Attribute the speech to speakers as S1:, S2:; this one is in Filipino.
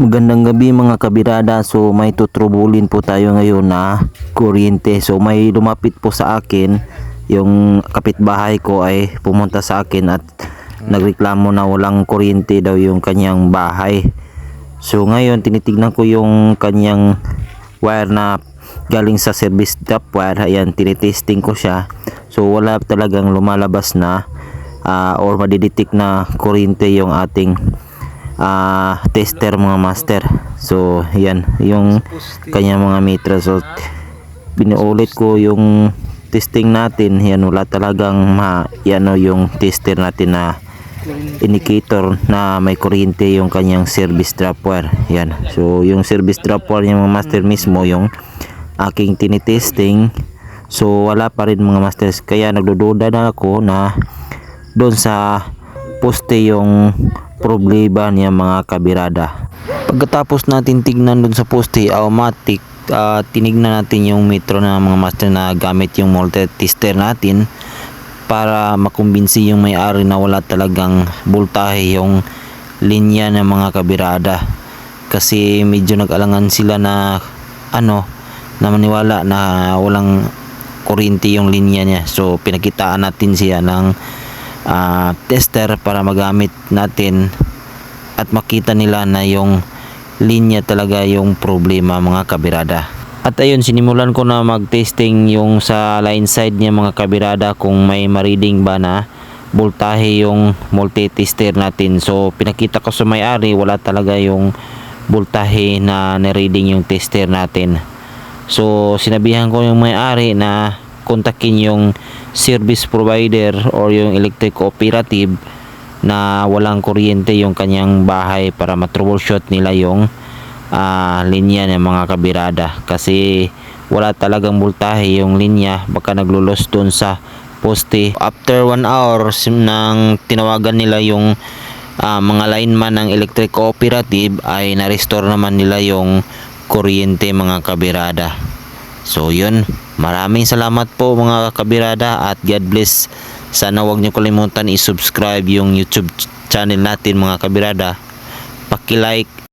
S1: Magandang gabi mga kabirada. So may tutrubulin po tayo ngayon na kuryente. So may lumapit po sa akin. Yung kapitbahay ko ay pumunta sa akin at nagreklamo na walang kuryente daw yung kanyang bahay. So ngayon tinitignan ko yung kanyang wire na galing sa service drop wire. Ayan, tinitesting ko siya. So wala talagang lumalabas na ah, or madidetect na kuryente yung ating ah, tester mga master. So, yan yung kanya mga meter. So, binuulit ko yung testing natin. Yan wala talagang ma yan o yung tester natin na indicator na may kuryente yung kanyang service drop wire. Yan. So, yung service drop wire yung mga master mismo yung aking tinitesting. So, wala pa rin mga masters. Kaya nagdududa na ako na doon sa poste yung problema niya mga kabirada. Pagkatapos natin tignan doon sa poste, automatic ah, tinignan natin yung metro na mga master na gamit yung multi-tester natin para makumbinsi yung may-ari na wala talagang voltahe yung linya ng mga kabirada. Kasi medyo nag-alangan sila na ano na maniwala na walang kuryente yung linya niya. So pinakitaan natin siya ng ah, tester para magamit natin at makita nila na yung linya talaga yung problema mga kabirada. At ayun, sinimulan ko na mag-testing yung sa line side niya mga kabirada kung may mareading ba na voltahe yung multi-tester natin. So pinakita ko sa may-ari, wala talaga yung voltahe na na-reading yung tester natin. So sinabihan ko yung may-ari na kontakin yung service provider or yung electric cooperative na walang kuryente yung kanyang bahay para matroubleshoot nila yung ah, linya ng mga kabirada. Kasi wala talagang voltahe yung linya. Baka naglulos doon sa poste. After 1 hour nang tinawagan nila yung ah, mga lineman ng electric cooperative ay na-restore naman nila yung kuryente mga kabirada So yun, maraming salamat po mga kabirada at God bless. Sana wag niyo kalimutan i-subscribe yung YouTube ch- channel natin mga kabirada. Paki-like